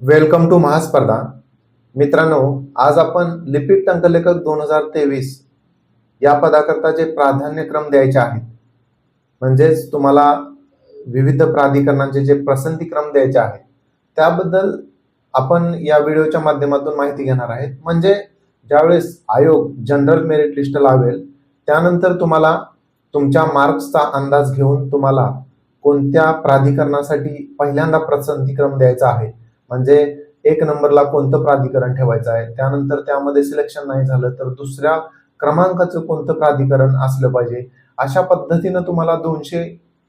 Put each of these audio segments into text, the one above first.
Welcome to महास्पर्धा. मित्रांनो आज आपण लिपिक टंकलेखक दोन हजार तेवीस या पदाकरताचे प्राधान्यक्रम द्यायचे आहेत. म्हणजेच तुम्हाला विविध प्राधिकरणांचे जे प्रसंतीक्रम द्यायचे आहेत त्याबद्दल आपण या व्हिडिओच्या माध्यमातून माहिती घेणार आहेत. म्हणजे ज्यावेळेस आयोग जनरल मेरिट लिस्ट लावेल त्यानंतर तुम्हाला तुमच्या मार्क्सचा अंदाज घेऊन तुम्हाला कोणत्या प्राधिकरणासाठी पहिल्यांदा प्रसंतीक्रम द्यायचा आहे म्हणजे एक नंबरला कोणतं प्राधिकरण ठेवायचं आहे? त्यानंतर त्यामध्ये सिलेक्शन नाही झालं तर दुसऱ्या क्रमांकाचं कोणतं प्राधिकरण असलं पाहिजे? अशा पद्धतीनं तुम्हाला दोनशे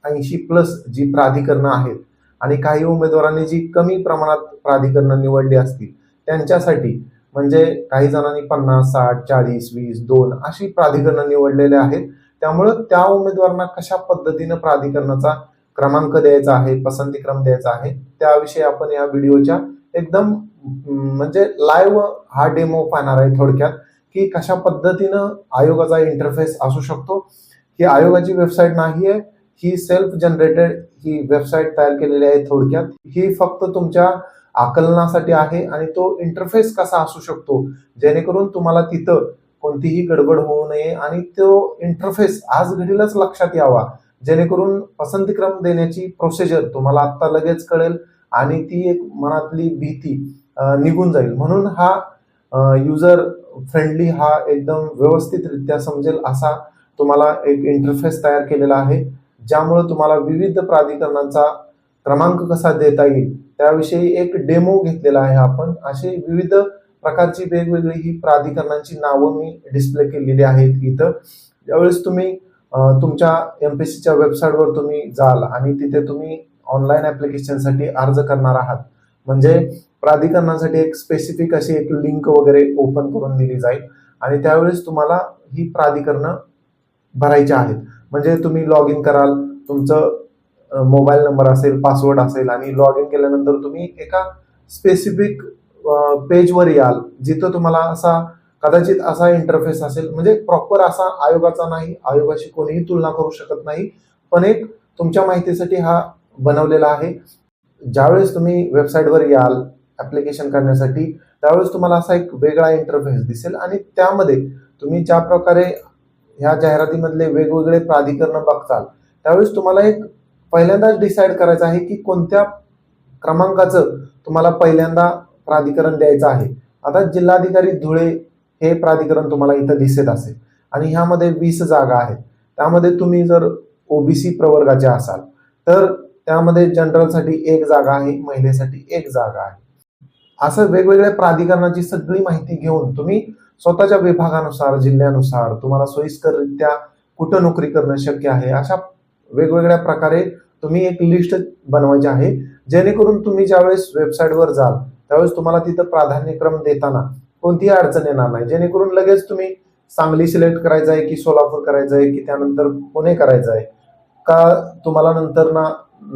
ऐंशी प्लस जी प्राधिकरणं आहेत आणि काही उमेदवारांनी जी कमी प्रमाणात प्राधिकरणं निवडली असतील त्यांच्यासाठी म्हणजे काही जणांनी पन्नास साठ चाळीस वीस दोन अशी प्राधिकरणं निवडलेले आहेत. त्यामुळं त्या उमेदवारांना कशा पद्धतीनं प्राधिकरणाचा क्रमांक द्यायचा आहे पसंतीक्रम द्यायचा आहे. त्याविषयी आपण या व्हिडिओच्या एकदम म्हणजे लाईव्ह हा डेमो पाहणार आहे थोडक्यात की कशा पद्धतीनं आयोगाचा इंटरफेस असू शकतो. ही आयोगाची वेबसाईट नाही आहे ही सेल्फ जनरेटेड ही वेबसाईट तयार केलेली आहे थोडक्यात. ही फक्त तुमच्या आकलनासाठी आहे आणि तो इंटरफेस कसा असू शकतो जेणेकरून तुम्हाला तिथं कोणतीही गडबड होऊ नये आणि तो इंटरफेस आज घडीलाच लक्षात यावा. जेणेकरून पसंतीक्रम देण्याची प्रोसिजर तुम्हाला आत्ता लगेच कळेल आणि ती एक मनातली भीती निघून जाईल. म्हणून हा युजर फ्रेंडली हा एकदम व्यवस्थितरित्या समजेल असा तुम्हाला एक इंटरफेस तयार केलेला आहे ज्यामुळे तुम्हाला विविध प्राधिकरणांचा क्रमांक कसा देता येईल त्याविषयी एक डेमो घेतलेला आहे आपण. असे विविध प्रकारची वेगवेगळी ही प्राधिकरणांची नावं मी डिस्प्ले केलेली आहेत इथं. ज्यावेळेस तुम्ही तुमच्या एम पी सीच्या वेबसाईटवर तुम्ही जाल आणि तिथे तुम्ही ऑनलाईन ऍप्लिकेशनसाठी अर्ज करणार आहात. म्हणजे प्राधिकरणासाठी एक स्पेसिफिक अशी एक लिंक वगैरे ओपन करून दिली जाईल आणि त्यावेळेस तुम्हाला ही प्राधिकरणं भरायची आहेत. म्हणजे तुम्ही लॉग इन कराल तुमचं मोबाईल नंबर असेल पासवर्ड असेल आणि लॉग इन केल्यानंतर तुम्ही एका स्पेसिफिक पेजवर याल जिथं तुम्हाला असा कदाचित असा इंटरफेस असेल. म्हणजे प्रॉपर असा आयोगाचा नाही आयोगाशी कोणीही तुलना करू शकत नाही. पण एक तुमच्या माहितीसाठी हा बनवलेला आहे. ज्यावेळेस तुम्ही वेबसाईटवर याल ऍप्लिकेशन करण्यासाठी त्यावेळेस तुम्हाला असा एक वेगळा इंटरफेस दिसेल आणि त्यामध्ये तुम्ही ज्या प्रकारे ह्या जाहिरातीमधले वेगवेगळे प्राधिकरण बघताल त्यावेळेस तुम्हाला एक पहिल्यांदाच डिसाईड करायचं आहे की कोणत्या क्रमांकाचं तुम्हाला पहिल्यांदा प्राधिकरण द्यायचं आहे. आता जिल्हाधिकारी धुळे हे प्राधिकरण तुम्हाला इथं दिसत असेल. आणि ह्यामध्ये वीस जागा आहेत. त्यामध्ये तुम्ही जर ओबीसी प्रवर्गाचे असाल तर त्यामध्ये जनरलसाठी एक जागा आहे महिलेसाठी एक जागा आहे. असं वेगवेगळ्या प्राधिकरणाची सगळी माहिती घेऊन तुम्ही स्वतःच्या विभागानुसार जिल्ह्यानुसार तुम्हाला सोयीस्कररित्या कुठं नोकरी करणं शक्य आहे अशा वेगवेगळ्या प्रकारे तुम्ही एक लिस्ट बनवायची आहे. जेणेकरून तुम्ही ज्यावेळेस वेबसाईटवर जाल त्यावेळेस तुम्हाला तिथं प्राधान्यक्रम देताना कोणतीही अडचण येणार नाही. जेणेकरून लगेच तुम्ही सांगली सिलेक्ट करायचं आहे की सोलापूर करायचं आहे की त्यानंतर पुणे करायचं आहे. का तुम्हाला नंतर ना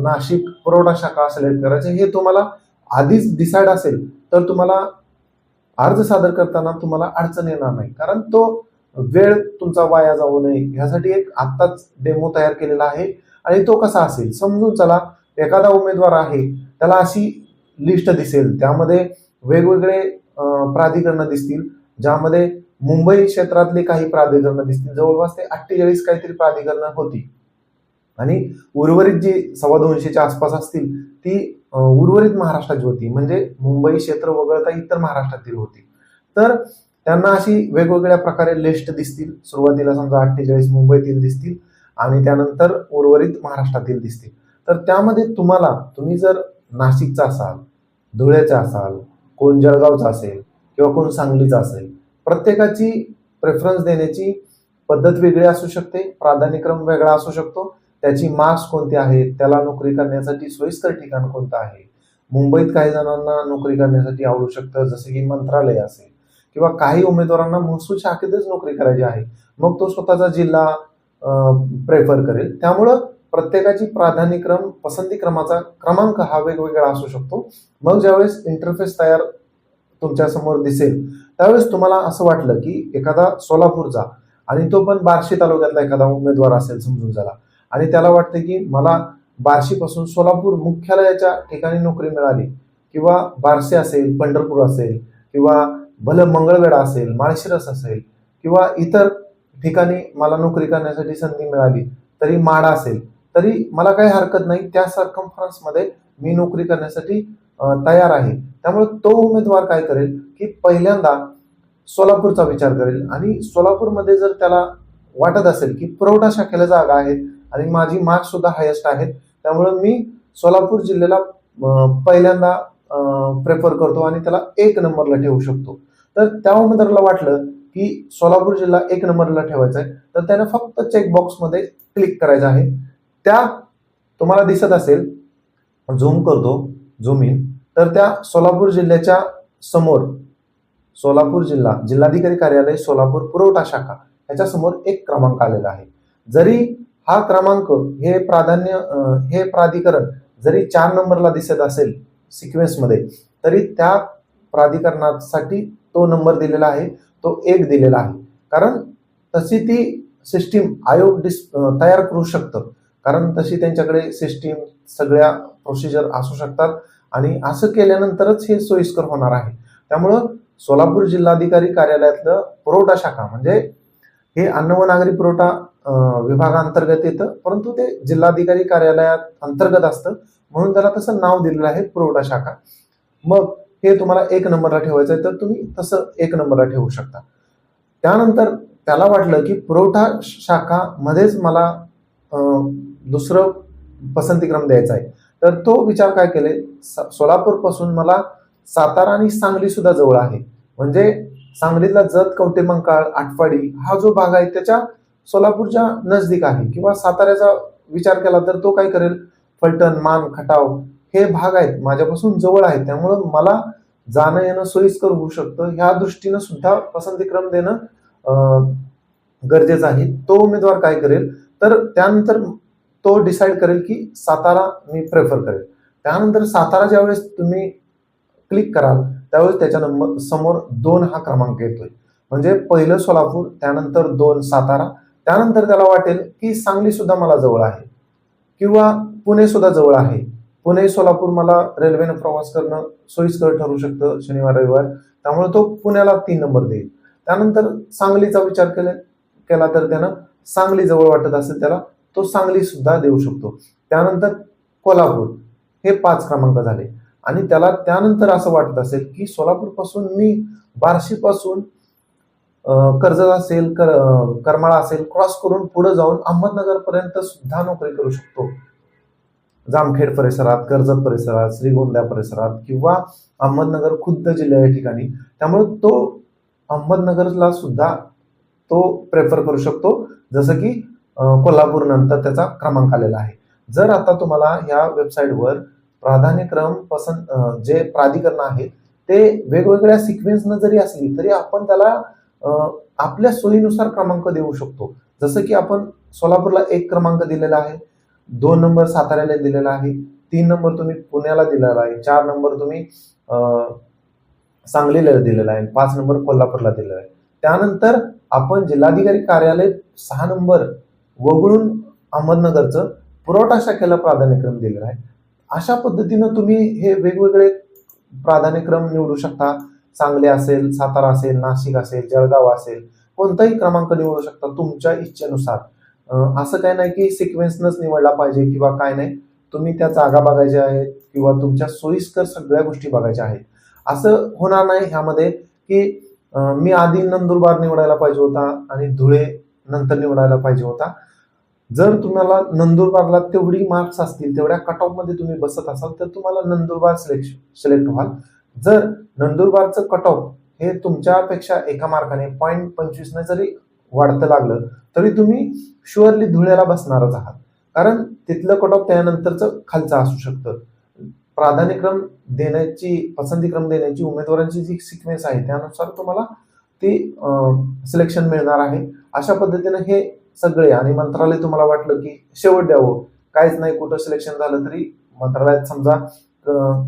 नाशिक पुरवठा शाखा सिलेक्ट करायचं हे तुम्हाला आधीच डिसाईड असेल तर तुम्हाला अर्ज सादर करताना तुम्हाला अडचण येणार नाही. कारण तो वेळ तुमचा वाया जाऊ नये. ह्यासाठी एक आत्ताच डेमो तयार केलेला आहे आणि तो कसा असेल? समजून चला एखादा उमेदवार आहे त्याला अशी लिस्ट दिसेल. त्यामध्ये वेगवेगळे प्राधिकरणं दिसतील ज्यामध्ये मुंबई क्षेत्रातले काही प्राधिकरणं दिसतील. जवळपास ते अठ्ठेचाळीस काहीतरी प्राधिकरणं होती. आणि उर्वरित जी सव्वा दोनशेच्या आसपास असतील ती उर्वरित महाराष्ट्राची होती. म्हणजे मुंबई क्षेत्र वगळता इतर महाराष्ट्रातील होती. तर त्यांना अशी वेगवेगळ्या प्रकारे लिस्ट दिसतील. सुरुवातीला समजा अठ्ठेचाळीस मुंबईतील दिसतील आणि त्यानंतर उर्वरित महाराष्ट्रातील दिसतील. तर त्यामध्ये तुम्हाला तुम्ही जर नाशिकचा असाल धुळ्याचा असाल कोण जळगावचा असेल किंवा कोण सांगलीचा असेल प्रत्येकाची प्रेफरन्स देण्याची पद्धत वेगळी असू शकते प्राधान्यक्रम वेगळा असू शकतो. त्याची मार्क्स कोणते आहेत त्याला नोकरी करण्यासाठी सोयीस्कर ठिकाण कोणतं आहे? मुंबईत काही जणांना नोकरी करण्यासाठी आवडू शकतं जसं की मंत्रालय असेल किंवा काही उमेदवारांना महसूल शाखेतच नोकरी करायची आहे. मग तो स्वतःचा जिल्हा प्रेफर करेल. त्यामुळं प्रत्येकाची प्राधान्यक्रम पसंती क्रमाचा क्रमांक हा वेगवेगळा असू शकतो. मग ज्यावेळेस इंटरफेस तयार तुमच्यासमोर दिसेल त्यावेळेस तुम्हाला असं वाटलं की एखादा सोलापूरचा आणि तो पण बार्शी तालुक्यातला एखादा उमेदवार असेल समजून झाला. आणि त्याला वाटतं की मला बार्शीपासून सोलापूर मुख्यालयाच्या ठिकाणी नोकरी मिळाली किंवा बारसे असेल पंढरपूर असेल किंवा भलं मंगळवेढा असेल माळशिरस असेल किंवा इतर ठिकाणी मला नोकरी करण्यासाठी संधी मिळाली तरी माडा असेल. तरी मला काही हरकत नाही त्या सरकम्फरन्समध्ये मी नोकरी करण्यासाठी तयार आहे. त्यामुळे तो उमेदवार काय करेल की पहिल्यांदा सोलापूरचा विचार करेल आणि सोलापूरमध्ये जर त्याला वाटत असेल की पुरवठा शाखेला जागा आहेत आणि माझी मार्क्स सुद्धा हायेस्ट आहेत त्यामुळे मी सोलापूर जिल्ह्याला पहिल्यांदा प्रेफर करतो आणि त्याला एक नंबरला ठेवू शकतो. तर त्या उमेदवाराला वाटलं की सोलापूर जिल्हा एक नंबरला ठेवायचा आहे तर त्याने फक्त चेकबॉक्समध्ये क्लिक करायचं आहे. त्या तुम्हाला दिसत असेल झूम करतो झूम इन तर त्या सोलापूर जिल्ह्याच्या समोर सोलापूर जिल्हा जिल्हाधिकारी कार्यालय सोलापूर पुरवठा शाखा याच्या समोर एक क्रमांक आलेला आहे. जरी हा क्रमांक हे प्राधान्य हे प्राधिकरण जरी चार नंबरला दिसत असेल सिक्वेन्समध्ये तरी त्या प्राधिकरणासाठी तो नंबर दिलेला आहे तो एक दिलेला आहे. कारण तशी ती सिस्टीम आयोग डिस तयार करू शकतं. कारण तशी त्यांच्याकडे सिस्टीम सगळ्या प्रोसिजर असू शकतात. आणि असं केल्यानंतरच हे सोयीस्कर होणार आहे. त्यामुळं सोलापूर जिल्हाधिकारी कार्यालयातलं पुरवठा शाखा म्हणजे हे अन्न व नागरी पुरवठा विभागांतर्गत विभागाअंतर्गत येतं परंतु ते जिल्हाधिकारी कार्यालयात अंतर्गत असतं. म्हणून त्याला तसं नाव दिलेलं आहे पुरवठा शाखा. मग हे तुम्हाला एक नंबरला ठेवायचं आहे तर तुम्ही तसं एक नंबरला ठेवू शकता. त्यानंतर त्याला वाटलं की पुरवठा शाखा मध्येच मला दुसरं पसंतीक्रम द्यायचा आहे. तर तो विचार काय केले? सोलापूरपासून मला सातारा आणि सांगली सुद्धा जवळ आहे. म्हणजे सांगलीतला जत कवटेमंकाळ आटपाडी हा जो भाग आहे त्याच्या सोलापूरच्या नजदीक आहे किंवा साताऱ्याचा विचार केला तर तो काय करेल? फलटण मान खटाव हे भाग आहेत माझ्यापासून जवळ आहेत. त्यामुळं मला जाणं येणं सोयीस्कर होऊ शकतं ह्या दृष्टीनं सुद्धा पसंतीक्रम देणं गरजेचं आहे. तो उमेदवार काय करेल? तर त्यानंतर तो डिसाईड करेल की सातारा मी प्रेफर करेल. त्यानंतर सातारा ज्यावेळेस तुम्ही क्लिक कराल त्यावेळेस त्याच्या नंबर समोर दोन हा क्रमांक येतोय. म्हणजे पहिलं सोलापूर त्यानंतर दोन सातारा. त्यानंतर त्याला वाटेल की सांगली सुद्धा मला जवळ आहे. किंवा पुणे सुद्धा जवळ आहे. पुणे सोलापूर मला रेल्वेनं प्रवास करणं सोयीस्कर ठरू शकतं शनिवार रविवार. त्यामुळे तो पुण्याला तीन नंबर देईल. त्यानंतर सांगलीचा विचार केला केला तर त्यानं सांगली जवळ वाटत असेल त्याला तो सांगली सुद्धा देऊ शकतो. त्यानंतर कोल्हापूर. हे पाच क्रमांक झाले. आणि त्याला त्यानंतर असं वाटत असेल की सोलापूरपासून मी बार्शी पासून कर्जत असेल कर करमाळा असेल क्रॉस करून पुढे जाऊन अहमदनगर पर्यंत सुद्धा नोकरी करू शकतो. जामखेड परिसरात कर्जत परिसरात श्रीगोंदा परिसरात किंवा अहमदनगर खुद्द जिल्हा या ठिकाणी. त्यामुळे तो अहमदनगरला सुद्धा तो प्रेफर करू शकतो. जसं की कोल्हापूर नंतर त्याचा क्रमांक आलेला आहे. जर आता तुम्हाला ह्या वेबसाईटवर प्राधान्यक्रम पसंत जे प्राधिकरण आहे ते वेगवेगळ्या सिक्वेन्सनं जरी असली तरी आपण त्याला आपल्या सोयीनुसार क्रमांक देऊ शकतो. जसं की आपण सोलापूरला एक क्रमांक दिलेला आहे दोन नंबर साताऱ्याला दिलेला आहे तीन नंबर तुम्ही पुण्याला दिलेला आहे चार नंबर तुम्ही सांगलीला दिलेला आहे पाच नंबर कोल्हापूरला दिलेला आहे. त्यानंतर आपण जिल्हाधिकारी कार्यालय सहा नंबर वगळून अहमदनगरचं पुरवठा शाखेला प्राधान्यक्रम दिलेला आहे. अशा पद्धतीनं तुम्ही हे वेगवेगळे प्राधान्यक्रम निवडू शकता. सांगली असेल सातारा असेल नाशिक असेल जळगाव असेल कोणताही क्रमांक निवडू शकता तुमच्या इच्छेनुसार. असं काय नाही की सिक्वेन्सनच निवडला पाहिजे किंवा काय नाही. तुम्ही त्या जागा बघायच्या आहेत किंवा तुमच्या सोयीस्कर सगळ्या गोष्टी बघायच्या आहेत. असं होणार नाही ह्यामध्ये की मी आधी नंदुरबार निवडायला पाहिजे होता आणि धुळे नंतर निवडायला पाहिजे होता. जर तुम्हाला नंदुरबारला तेवढी मार्क्स असतील तेवढ्या कट ऑफमध्ये तुम्ही बसत असाल तर तुम्हाला नंदुरबार सिलेक्श सिलेक्ट व्हाल. जर नंदुरबारचं कट ऑफ हे तुमच्यापेक्षा एका मार्काने पॉईंट पंचवीसने जरी वाढतं लागलं तरी तुम्ही शुअरली धुळ्याला बसणारच आहात. कारण तिथलं कट ऑफ त्यानंतरचं खालचं असू शकतं. प्राधान्यक्रम देण्याची पसंतीक्रम देण्याची उमेदवारांची जी सिक्वेन्स आहे त्यानुसार तुम्हाला ती सिलेक्शन मिळणार आहे. अशा पद्धतीनं हे सगळे आणि मंत्रालय तुम्हाला वाटलं की शेवट द्यावं. काहीच नाही कुठं सिलेक्शन झालं तरी मंत्रालयात समजा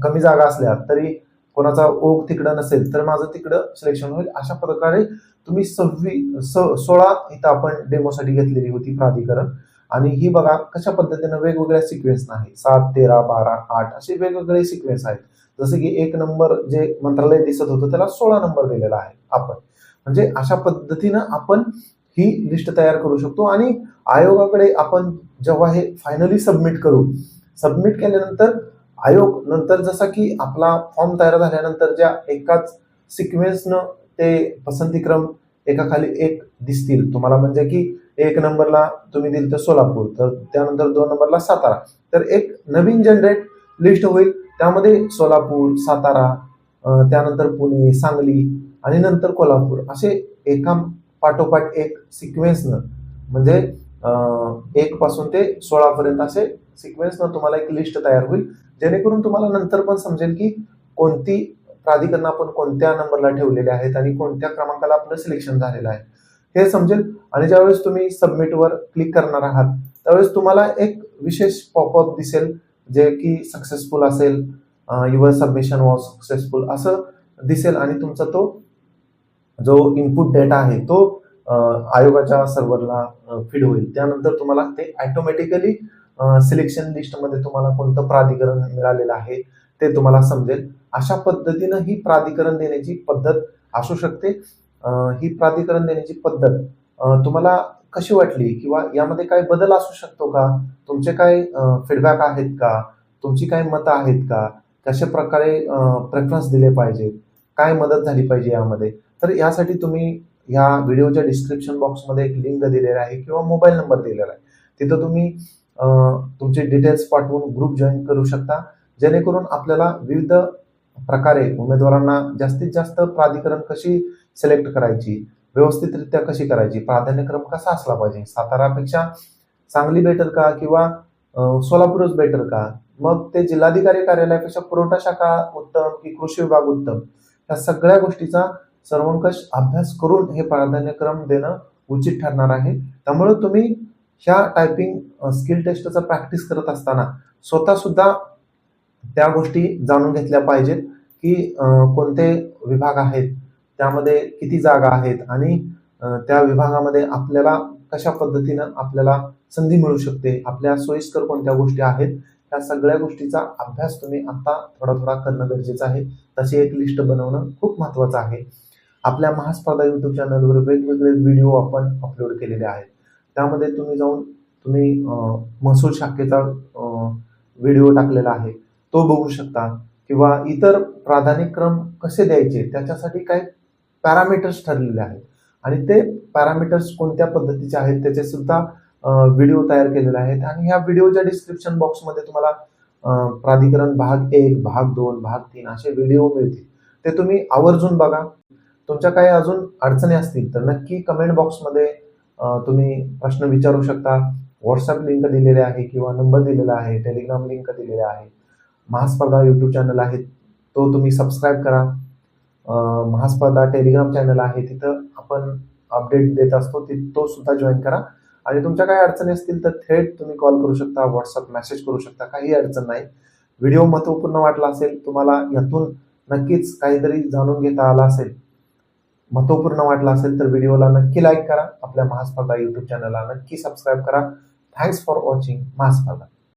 कमी जागा असल्या तरी कोणाचा ओघ तिकडं नसेल तर माझं तिकडं सिलेक्शन होईल. अशा प्रकारे तुम्ही सव्वी स सोळा इथं आपण डेमोसाठी घेतलेली होती प्राधिकरण. आणि ही बघा कशा पद्धतीनं वेगवेगळ्या सिक्वेन्स नाही. सात तेरा बारा आठ असे वेगवेगळे सिक्वेन्स आहेत. जसं की एक नंबर जे मंत्रालय दिसत होतं त्याला सोळा नंबर दिलेला आहे आपण. म्हणजे अशा पद्धतीनं आपण ही लिस्ट तयार करू शकतो. आणि आयोगाकडे आपण जेव्हा हे फायनली सबमिट करू सबमिट केल्यानंतर आयोग नंतर जसा की आपला फॉर्म तयार झाल्यानंतर ज्या एकाच सिक्वेन्सनं ते पसंतीक्रम एकाखाली एक दिसतील. तुम्हाला म्हणजे की एक नंबरला तुम्ही दिल तर सोलापूर तर त्यानंतर दोन नंबरला सातारा. तर एक नवीन जनरेट लिस्ट होईल. त्यामध्ये सोलापूर सातारा त्यानंतर पुणे सांगली आणि नंतर कोल्हापूर असे एका पाठोपाठ एक सिक्वेन्सनं म्हणजे एक पासून ते सोळा पर्यंत असे सिक्वेन्सनं तुम्हाला एक लिस्ट तयार होईल. जेणेकरून तुम्हाला नंतर पण समजेल की कोणती प्राधिकरण आपण कोणत्या नंबरला ठेवलेले आहेत आणि कोणत्या क्रमांकाला आपलं सिलेक्शन झालेलं आहे. हे समजेल. आणि ज्यावेळेस तुम्ही सबमिटवर क्लिक करणार आहात त्यावेळेस तुम्हाला एक विशेष पॉपअप दिसेल जे की सक्सेसफुल असेल युअर सबमिशन वॉज सक्सेसफुल असं दिसेल आणि तुमचा तो जो इनपुट डेटा आहे तो आयोगाच्या सर्व्हरला फीड होईल. त्यानंतर तुम्हाला ते ऑटोमॅटिकली सिलेक्शन लिस्टमध्ये तुम्हाला कोणतं प्राधिकरण मिळालेलं आहे ते तुम्हाला समजेल. अशा पद्धतीनं ही प्राधिकरण देण्याची पद्धत असू शकते. ही प्राधिकरण देण्याची पद्धत तुम्हाला कशी वाटली? किंवा यामध्ये काय बदल असू शकतो का? तुमचे काय फीडबॅक आहेत का? तुमची काय मतं आहेत का? कशा प्रकारे प्रेफरन्स दिले पाहिजेत? काय मदत झाली पाहिजे यामध्ये? तर यासाठी तुम्ही ह्या व्हिडिओच्या डिस्क्रिप्शन बॉक्समध्ये एक लिंक दिलेला आहे किंवा मोबाईल नंबर दिलेला आहे. तिथं तुम्ही तुमचे डिटेल्स पाठवून ग्रुप जॉईन करू शकता. जेणेकरून आपल्याला विविध प्रकारे उमेदवारांना जास्तीत जास्त प्राधिकरण कशी सिलेक्ट करायची व्यवस्थितरित्या कशी करायची प्राधान्यक्रम कसा असला पाहिजे सातारापेक्षा सांगली बेटर का किंवा सोलापूरच बेटर का? मग ते जिल्हाधिकारी कार्यालयापेक्षा पुरवठा शाखा उत्तम की कृषी विभाग उत्तम? या सगळ्या गोष्टीचा सर्वंकष अभ्यास करून हे प्राधान्यक्रम देणं उचित ठरणार आहे. त्यामुळे तुम्ही ह्या टायपिंग स्किल टेस्टचा प्रॅक्टिस करत असताना स्वतः सुद्धा त्या गोष्टी जाणून घेतल्या पाहिजेत की कोणते विभाग आहेत त्यामध्ये किती जागा आहेत आणि त्या विभागामध्ये आपल्याला कशा पद्धतीनं आपल्याला संधी मिळू शकते आपल्या सोयीस्कर कोणत्या गोष्टी आहेत या सगळ्या गोष्टीचा अभ्यास तुम्ही आता थोडा थोडा करणं गरजेचं आहे. तशी एक लिस्ट बनवणं खूप महत्त्वाचं आहे. आपल्या महास्पर्धा यूट्यूब चॅनलवर वेगवेगळे व्हिडिओ आपण अपलोड केलेले आहेत. त्यामध्ये तुम्ही जाऊन तुम्ही महसूल शाखेचा व्हिडिओ टाकलेला आहे. तो बघू शकता. किंवा इतर प्राधान्यक्रम कसे द्यायचे त्याच्यासाठी काही पॅरामीटर्स ठरलेले आहेत. आणि ते पॅरामीटर्स कोणत्या पद्धतीचे आहेत त्याचे सुद्धा व्हिडिओ तयार केलेले आहेत. आणि ह्या व्हिडिओच्या डिस्क्रिप्शन बॉक्समध्ये तुम्हाला प्राधिकरण भाग एक भाग दोन भाग तीन असे व्हिडिओ मिळतील. ते तुम्ही आवर्जून बघा. तुमच्या काही अजून अडचणी असतील तर नक्की कमेंट बॉक्समध्ये तुम्ही प्रश्न विचारू शकता. व्हॉट्सअप लिंक दिलेले आहे किंवा नंबर दिलेला आहे टेलिग्राम लिंक दिलेला आहे. महास्पर्धा यूट्यूब चॅनल आहे तो तुम्ही सबस्क्राईब करा. महास्पर्धा टेलिग्राम चॅनल आहे तिथं आपण अपडेट देत असतो ती तो सुद्धा जॉईन करा. आणि तुमच्या काही अडचणी असतील तर थेट तुम्ही कॉल करू शकता व्हॉट्सअप मेसेज करू शकता काही अडचण नाही. व्हिडिओ महत्त्वपूर्ण वाटला असेल तुम्हाला यातून नक्कीच काहीतरी जाणून घेता आला असेल. महत्त्वपूर्ण वाटला असेल तर व्हिडिओला नक्की लाईक करा. आपल्या महास्पर्धा यूट्यूब चॅनलला नक्की सबस्क्राईब करा. Thanks for watching Mahaspardha.